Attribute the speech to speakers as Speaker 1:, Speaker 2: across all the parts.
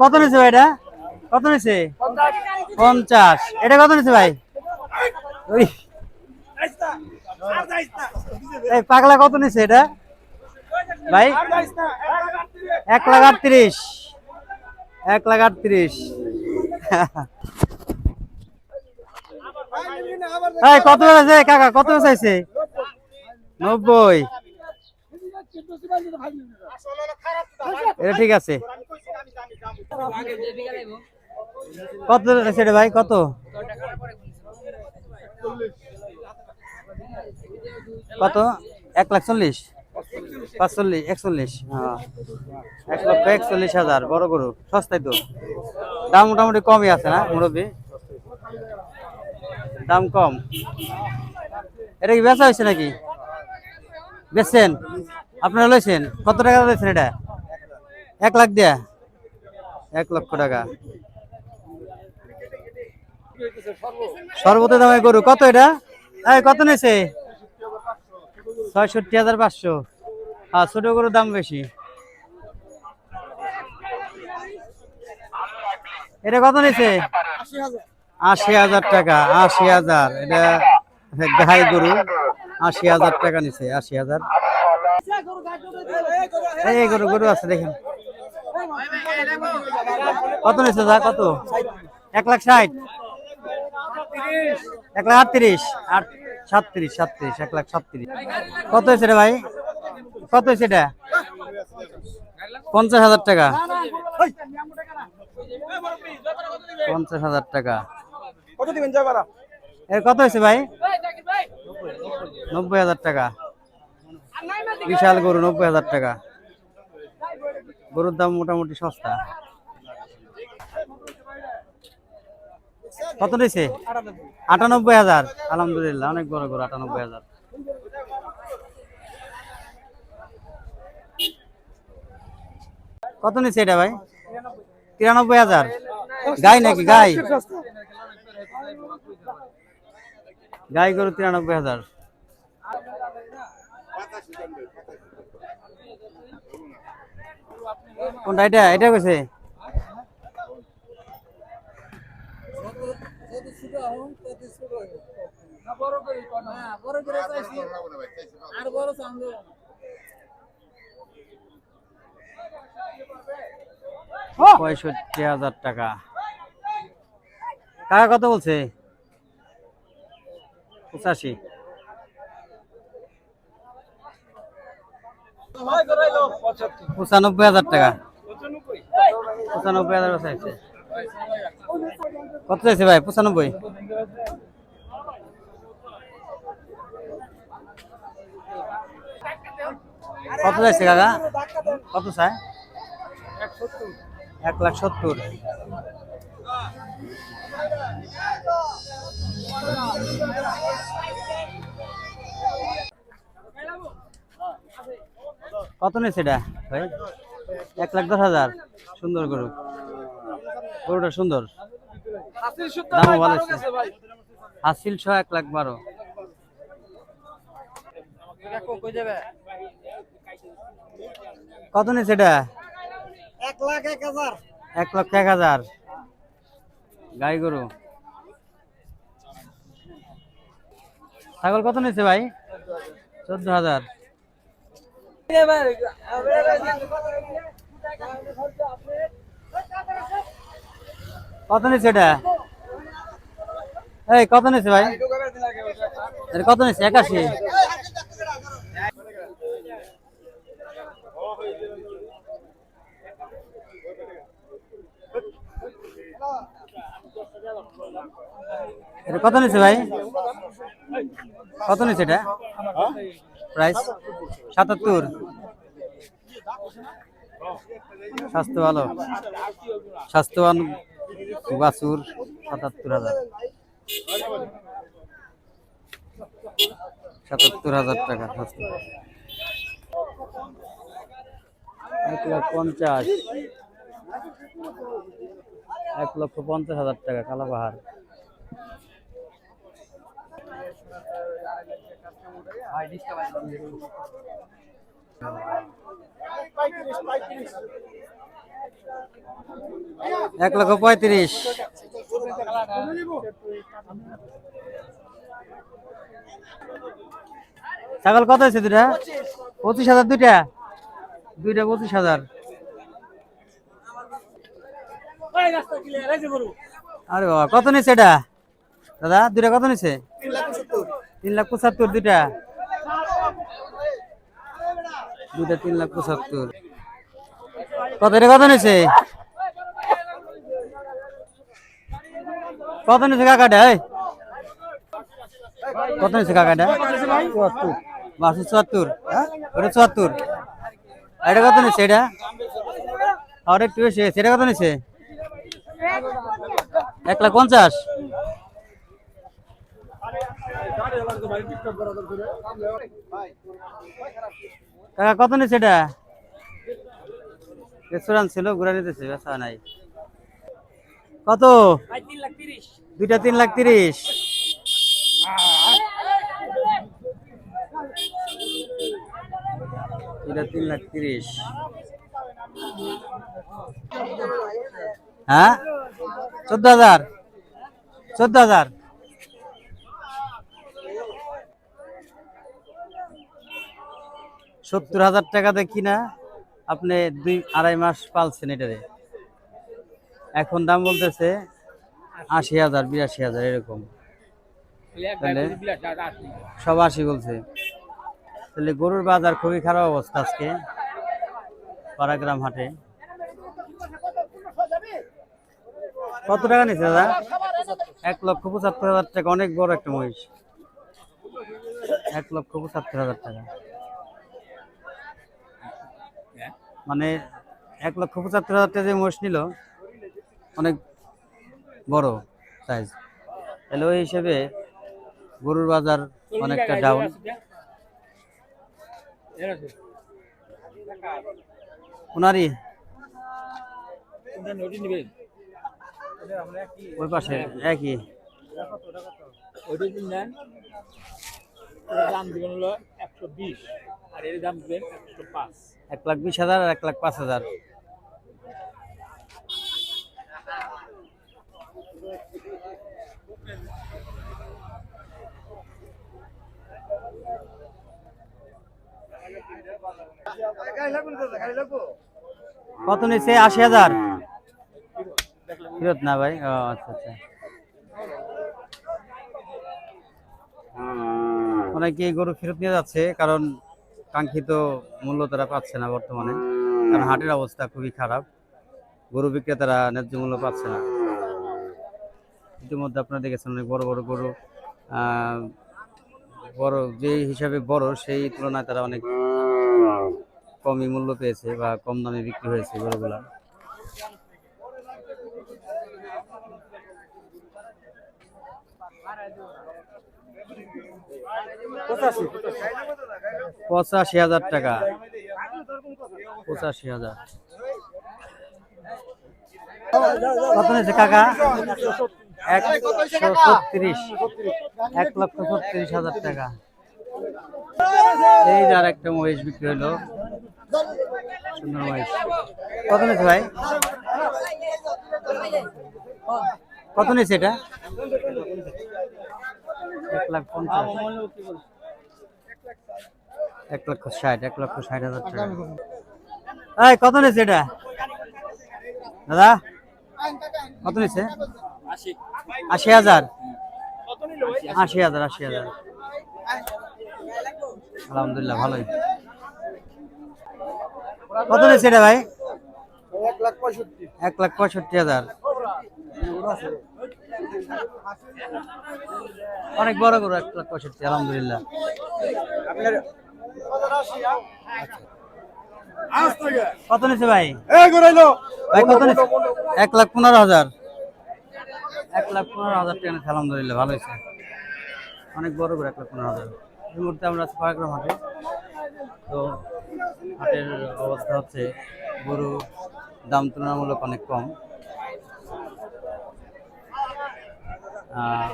Speaker 1: কত নিছে ভাই এটা? কত নিছে? পঞ্চাশ। এটা কত নিছে ভাই? এই পাগলা কত নিছে এটা? ভাই? এক লাখ আটত্রিশ। এক লাখ আটত্রিশ। কত আছে? কাকা, কত চাইছে? নব্বই। এটা ঠিক আছে। কত রে ভাই, কত? কত? এক লাখ চল্লিশ? পাঁচচল্লিশ, একচল্লিশ হ্যাঁ। এক লক্ষ একচল্লিশ হাজার, বড় গরু, সস্তায় তো। দাম মোটামুটি কমই আছে না, মুরব্বী? দাম কম। এটা কি বেচা হয়েছে নাকি? বেচছেন? আপনারা লইছেন? কত টাকা লইছেন এটা? এক লাখ দেয়া? এক লক্ষ টাকা। সর্বত দামে গরু, কত এটা? কত নিছে? ছয়ষট্টি হাজার পাঁচশো। আর ছোট গরুর দাম বেশি। এটা কত নিছে? আশি হাজার টাকা, আশি হাজার। এটা গাই গরু, আশি হাজার টাকা নিছে, আশি হাজার। এই গরু গরু আছে, দেখেন। কত নিচ্ছে যা কত? এক লাখ ষাট। এক লাখ আটত্রিশ। আট সাতত্রিশ সাতত্রিশ এক লাখ সাতত্রিশ। কত হয়েছে রে ভাই? কত হয়েছে এটা? পঞ্চাশ হাজার টাকা। পঞ্চাশ হাজার টাকা। এর কত হয়েছে ভাই? নব্বই হাজার টাকা। বিশাল গরু নব্বই হাজার টাকা। গরুর দাম মোটামুটি সস্তা। কত নিয়েছে আটানব্বই হাজার। আলহামদুলিল্লাহ, অনেক বড় গরু, আটানব্বই হাজার। কত নিচ্ছে এটা ভাই? তিরানব্বই হাজার। গাই নাকি? গাই। গাই গরু তিরানব্বই হাজার। কোনটা এটা? এটা কইছে? পঁয়ষট্টি হাজার টাকা। কাকা কত বলছে? পঁচাশি। পঁচানব্বই হাজার টাকা। পঁচানব্বই হাজার চাইছে কত চাইছে ভাই? পঁচানব্বই? কত চাইছে কাকা? কত চায়? এক লাখ সত্তর। কত নিয়েছে এটা? ভাই? এক লাখ দশ হাজার। সুন্দর গরু। গরুটা সুন্দর। দামও ভালো হাসিল ছ এক লাখ বারো। কত নিয়েছে এটা?
Speaker 2: এক লাখ এক হাজার।
Speaker 1: এক লক্ষ এক হাজার। গাই গরু। ছাগল কত নিয়েছে ভাই? চোদ্দ হাজার। কত নিচ্ছে এটা? এই কত নিচ্ছে ভাই? এটা কত নিচ্ছে? একাশি। এটা কত নিচ্ছে ভাই? কত নিচ্ছে এটা? প্রাইস সাতাত্তর। স্বাস্থ্য ভালো। স্বাস্থ্যবান বাছুর, সাতাত্তর হাজার। সাতাত্তর হাজার টাকা স্বাস্থ্য এক লাখ পঞ্চাশ। এক লক্ষ পঞ্চাশ হাজার টাকা, কালাপাহাড়। এক লক্ষ পঁয়ত্রিশ। ছাগল কত হয়েছে দুটা পঁচিশ হাজার দুইটা? দুইটা পঁচিশ হাজার। আরে বাবা, কত নিচ্ছে এটা? দাদা, দুইটা কত নিচ্ছে তিন লাখ পঁচাত্তর দুইটা। দুইটা তিন লাখ পঁচাত্তর। কত এটা কত নিচ্ছে কত নিচ্ছে কাকাটা? কত নিচ্ছে কাকাটা? বাসু চুয়াত্তর। ওটা চুয়াত্তর। এটা কত নিচ্ছে এটা? আর একটু হয়েছে। এটা কত নিচ্ছে এক লাখ পঞ্চাশ। কাকা, কত নিচ্ছে এটা? রেস্টুরেন্ট ছিল, ঘুরে নিতেছে বেচা নাই। কত? দুইটা তিন লাখ তিরিশ। দুইটা তিন লাখ তিরিশ। হ্যাঁ? চোদ্দ হাজার। চোদ্দ হাজার? সত্তর হাজার টাকাতে কিনা আপনি দুই, আড়াই মাস পালছেন এটারে। এখন দাম বলতেছে আশি হাজার, বিরাশি হাজার, এরকম। সব আশি বলছে। তাহলে গরুর বাজার খুবই খারাপ অবস্থা আজকে, পাড়াগ্রাম হাটে। কত টাকা নিচ্ছে দাদা? এক লক্ষ পঁচাত্তর হাজার টাকা, অনেক বড় একটা মহিষ। এক লক্ষ পঁচাত্তর হাজার টাকা। মানে এক লক্ষ পঁচাত্তর হাজার টাকা যে মোষ নিল, অনেক বড় সাইজ তাহলে ওই হিসেবে গরুর বাজার অনেকটা ডাউন ওনারই ওই পাশে, একই।
Speaker 3: দাম দিবেন হলো একশো বিশ, আর এর দাম দিবেন একশো পাঁচ।
Speaker 1: এক লাখ বিশ হাজার, আর এক লাখ পাঁচ হাজার। কত নিচ্ছে? আশি হাজার। ফেরত না ভাই? ও আচ্ছা আচ্ছা। অনেকে এই গরু ফেরত নিয়ে যাচ্ছে, কারণ কাঙ্ক্ষিত মূল্য তারা পাচ্ছে না বর্তমানে। কারণ হাটের অবস্থা খুবই খারাপ, গরু বিক্রেতারা ন্যায্য মূল্য পাচ্ছে না। ইতিমধ্যে আপনারা দেখেছেন অনেক বড় বড় গরু বড় যে হিসাবে বড় সেই তুলনায় তারা অনেক কমই মূল্য পেয়েছে বা কম দামে বিক্রি হয়েছে গরুগুলা। পঁচাশি। হাজার টাকা। পঁচাশি হাজার। কত নিয়েছে কাকা? একশো ছত্রিশ। এক লক্ষ ছত্রিশ হাজার টাকা। এই যে আর একটা মহিষ বিক্রি হলো। সুন্দর মহিষ। কত নিয়েছে ভাই? কত নিয়েছে এটা? এক লাখ পঞ্চাশ। এক লক্ষ ষাট এক লক্ষ ষাট হাজার টাকা। এই কত নিয়েছে এটা? দাদা? কত নিয়েছে?
Speaker 3: আশি।
Speaker 1: আশি হাজার? আশি হাজার আশি হাজার। আলহামদুলিল্লাহ ভালোই। কত নিয়েছে এটা ভাই?
Speaker 2: এক লাখ পঁয়ষট্টি।
Speaker 1: এক লাখ পঁয়ষট্টি হাজার। অনেক বড় গরু এক লাখ পঁয়ষট্টি আলহামদুলিল্লাহ।
Speaker 2: আপনার
Speaker 1: কত নিয়েছে ভাই? ভাই কত নিয়েছে এক লাখ পনেরো হাজার। এক লাখ পনেরো হাজার টাকা নিয়েছে আলহামদুলিল্লাহ ভালো হয়েছে। অনেক বড় করে এক লাখ পনেরো হাজার। এই মুহূর্তে আমরা আছি পাড়াগ্রাম হাটে। তো হাটের অবস্থা হচ্ছে গরু দাম তুলনামূলক অনেক কম।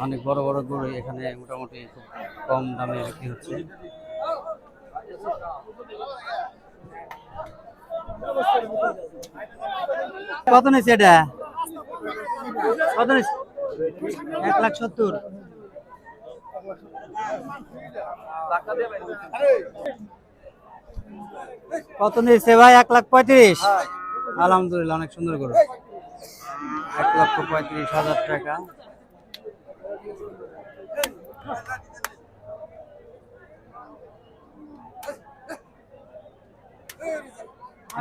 Speaker 1: অনেক বড় বড় গরু এখানে মোটামুটি খুব কম দামে বিক্রি হচ্ছে। কত নিচ্ছে এটা? কত নিচ্ছে? এক লাখ সত্তর। কত নিচ্ছে ভাই? এক লাখ পঁয়ত্রিশ। আলহামদুলিল্লাহ, অনেক সুন্দর গরু। এক লক্ষ পঁয়ত্রিশ হাজার টাকা।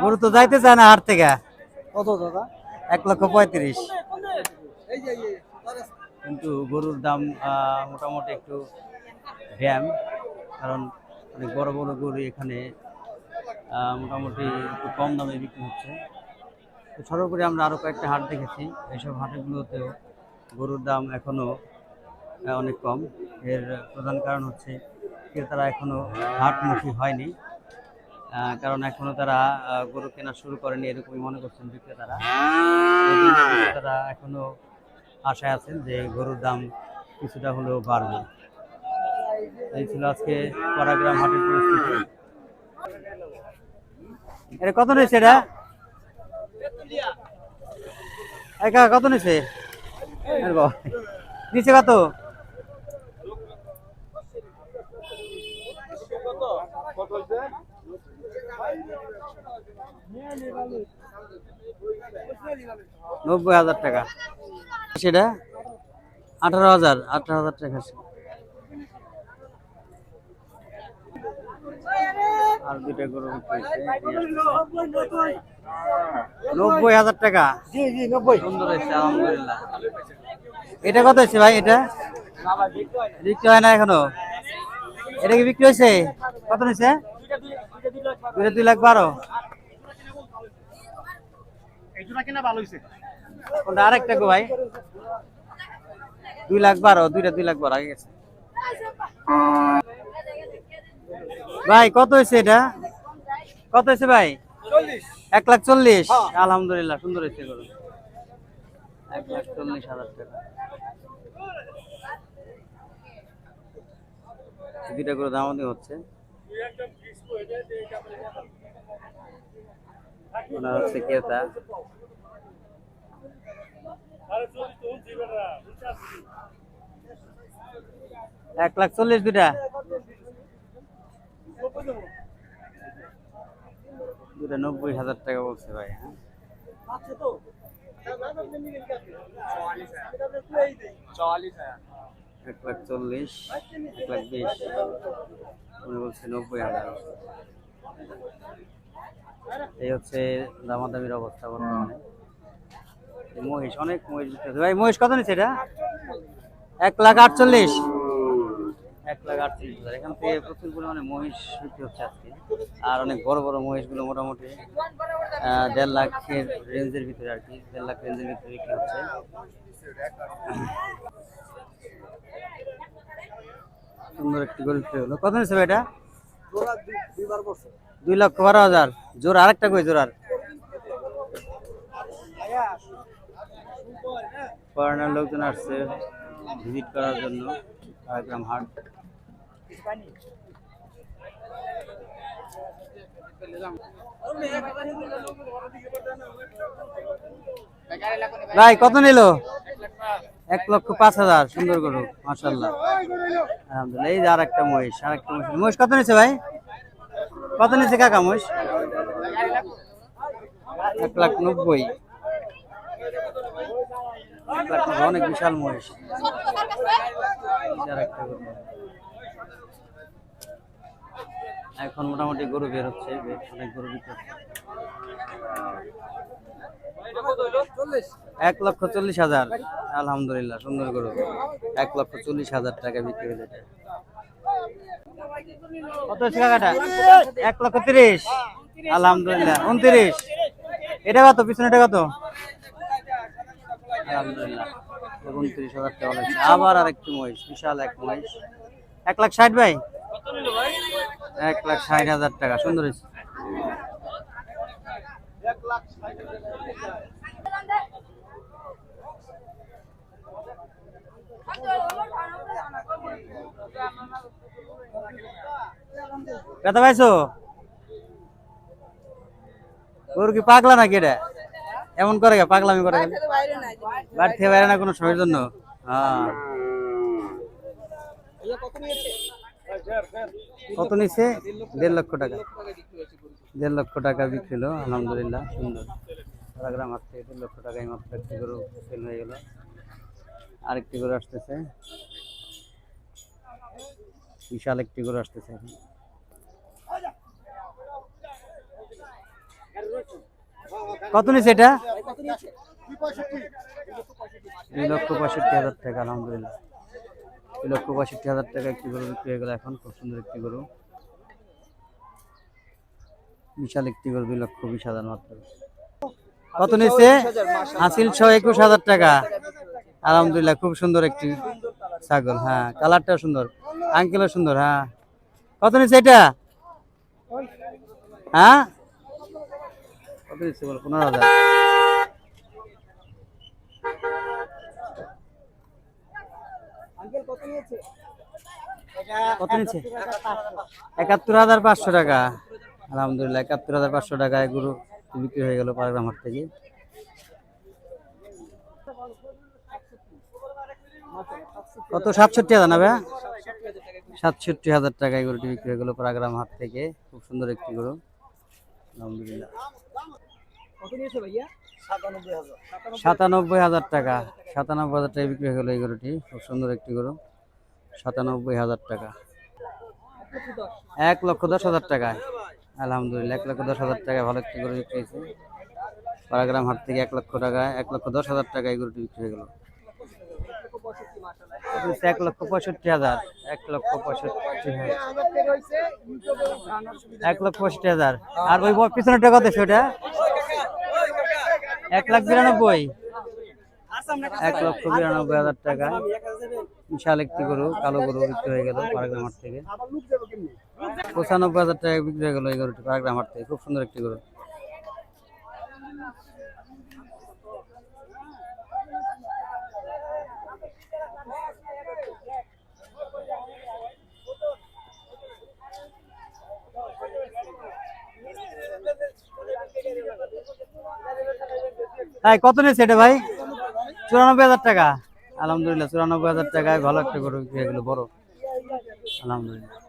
Speaker 1: গরু তো যাইতে চায় না হাট থেকে।
Speaker 2: কত দাদা?
Speaker 1: এক লক্ষ পঁয়ত্রিশ। কিন্তু গরুর দাম মোটামুটি একটু ড্যাম কারণ অনেক বড় বড় গরু এখানে মোটামুটি একটু কম দামে বিক্রি হচ্ছে। তো সর্বোপরি আমরা আরও কয়েকটা হাট দেখেছি। এইসব হাটগুলোতেও গরুর দাম এখনও অনেক কম। এর প্রধান কারণ হচ্ছে ক্রেতারা এখনও হাটমুখী হয়নি কারণ এখনও তারা গরু কেনা শুরু করেনি এরকমই মনে করছেন বিক্রেতারা। এই জন্য বিক্রেতারা এখনও আশায় আছেন যে গরুর দাম কিছুটা হলেও বাড়বে। এই ছিল আজকে পরাগ্রাম হাটের পরিস্থিতি। এটা কত নিয়েছে এটা? কত নিয়েছে? নিচে কত? নব্বই হাজার টাকা। সেটা আঠারো হাজার আঠারো হাজার টাকা আর দুইটা গরু নব্বই হাজার টাকা। সুন্দর হয়েছে, আলহামদুলিল্লাহ। এটা কত হয়েছে ভাই এটা? বিক্রি হয় না এখনও? এটা কি বিক্রি হয়েছে? কত নিয়েছে দুইটা দুই লাখ বারো। কোনটা আরেকটা গো ভাই? দুই লাখ বারো দুইটা দুই লাখ বারো আগে গেছে। ভাই কত হয়েছে এটা? কত হয়েছে ভাই? এক লাখ চল্লিশ? আলহামদুলিল্লাহ সুন্দর হয়েছে এক লাখ চল্লিশ হাজার টাকা। দুইটা করে দামাদি হচ্ছে। এক লাখ চল্লিশ দুইটা। দুটা নব্বই হাজার টাকা বলছে ভাই হ্যাঁ। এক লাখ চল্লিশ, এক লাখ বিশ, উনি বলছে নব্বই হাজার। এই হচ্ছে দামাদামির অবস্থা বর্তমানে। মহিষ, অনেক মহিষ। ভাই, মহিষ কত নিচ্ছে এটা? এক লাখ আটচল্লিশ। এক লাখ আটচল্লিশ হাজার। এখান থেকে প্রচুর পরিমাণে মহিষ বিক্রি হচ্ছে আজকে। আর অনেক বড় বড় মহিষগুলো মোটামুটি দেড় লাখের রেঞ্জের ভিতরে আর কি, দেড় লাখ রেঞ্জের ভিতরে বিক্রি হচ্ছে। সুন্দর একটি গরু বিক্রি হলো। কত ভাই এটা?
Speaker 2: দুই
Speaker 1: লক্ষ বারো হাজার। জোর আরেকটা কই জোরার ফরেনার লোকজন আসছে ভিজিট করার জন্য কারাগ্রাম হাট। ভাই কত নিল? এক লক্ষ পাঁচ হাজার, সুন্দর গরু মাসাল্লাহ আলহামদুলিল্লাহ, এই যে আর একটা মহিষ আর একটা মহিষ। মহিষ কত নিচ্ছে ভাই? কত নিচ্ছে কাকা মহিষ? এক লাখ নব্বই। অনেক বিশাল মহিষ। এখন মোটামুটি গরু বের হচ্ছে অনেক গরু বিক্রি। এক লক্ষ চল্লিশ হাজার। আলহামদুলিল্লাহ, সুন্দর গরু। এক লক্ষ চল্লিশ হাজার টাকা বিক্রি এটা। কত কাকাটা? এক লক্ষ তিরিশ। আলহামদুলিল্লাহ, উনত্রিশ। এটা কত? পিছনেটা কত? আলহামদুলিল্লাহ উনত্রিশ হাজার টাকা লাগছে আবার আর একটু মহিষ, বিশাল এক মহিষ। এক লাখ ষাট ভাই? এক লাখ ষাট হাজার টাকা, সুন্দর ব্যথা পাইছো গরু কি পাগলা নাকি এটা? এমন করে? পাগলামি করে? বাড়ি থেকে বাইরে না কোনো সময়ের জন্য? হ্যাঁ। কত নিচ্ছে দেড় লক্ষ টাকা। দেড় লক্ষ টাকা বিক্রি হলো, আলহামদুলিল্লাহ, সুন্দর। গ্রাম হাট থেকে দেড় লক্ষ টাকা মাত্র একটি গরু সেল হয়ে গেল। আরেকটি গরু আসতেছে। বিশাল একটি গরু আসতেছে। কত নিচ্ছে এটা? দুই লক্ষ পঁয়ষট্টি হাজার টাকা, আলহামদুলিল্লাহ। দুই লক্ষ পঁয়ষট্টি হাজার টাকা একটি গরু বিক্রি হয়ে গেল এখন, খুব সুন্দর একটি গরু। বিশাল একটি গরু দুই লক্ষ বিশ হাজার মাত্র। কত নিচ্ছে? হাসিল ছয় একুশ হাজার টাকা। আলহামদুলিল্লাহ খুব সুন্দর একটি ছাগল হ্যাঁ কালারটাও সুন্দর আঙ্কেলও সুন্দর হ্যাঁ। কত নিচ্ছে এটা? হ্যাঁ? কত নিচ্ছে বল পনেরো হাজার। কত নিচ্ছে? একাত্তর হাজার পাঁচশো টাকা। আলহামদুলিল্লাহ একাত্তর হাজার পাঁচশো টাকায় গরু বিক্রি হয়ে গেল পারগ্রাম হাট থেকে। কত? সাতষট্টি হাজার না ভাইয়া? সাতষট্টি হাজার টাকায় গরুটি বিক্রি হয়ে গেল পারাগ্রাম হাট থেকে। খুব সুন্দর একটি গরু। আলহামদুলিল্লাহ। সাতানব্বই হাজার টাকা। সাতানব্বই হাজার টাকায় বিক্রি হয়ে গেল এই গরুটি। খুব সুন্দর একটি গরু। সাতানব্বই হাজার টাকা। এক লক্ষ দশ হাজার টাকায়। আলহামদুলিল্লাহ এক লক্ষ দশ হাজার টাকায় ভালো একটি গরু বিক্রি হয়েছে। পারাগ্রাম হাট থেকে এক লক্ষ টাকায় এক লক্ষ দশ হাজার টাকায় গরুটি বিক্রি হয়ে গেল। এক লক্ষ পঁয়ষট্টি হাজার। এক লক্ষ পঁয়ষট্টি হাজার। এক লক্ষ পঁয়ষট্টি হাজার। আর ওই ব- টাকা কত সেটা এক লাখ বিরানব্বই। এক লক্ষ বিরানব্বই হাজার টাকা। বিশাল একটি গরু, কালো গরু বিক্রি হয়ে গেল পারাগ্রাম হাট থেকে। পঁচানব্বই হাজার টাকা বিক্রি হয়ে গেল এই গরুটি পারাগ্রাম থেকে। খুব সুন্দর একটি গরু। কত নিয়েছে এটা ভাই? চুরানব্বই হাজার টাকা। আলহামদুলিল্লাহ চুরানব্বই হাজার টাকায় ভালো একটা গরু হয়ে বড়। আলহামদুলিল্লাহ।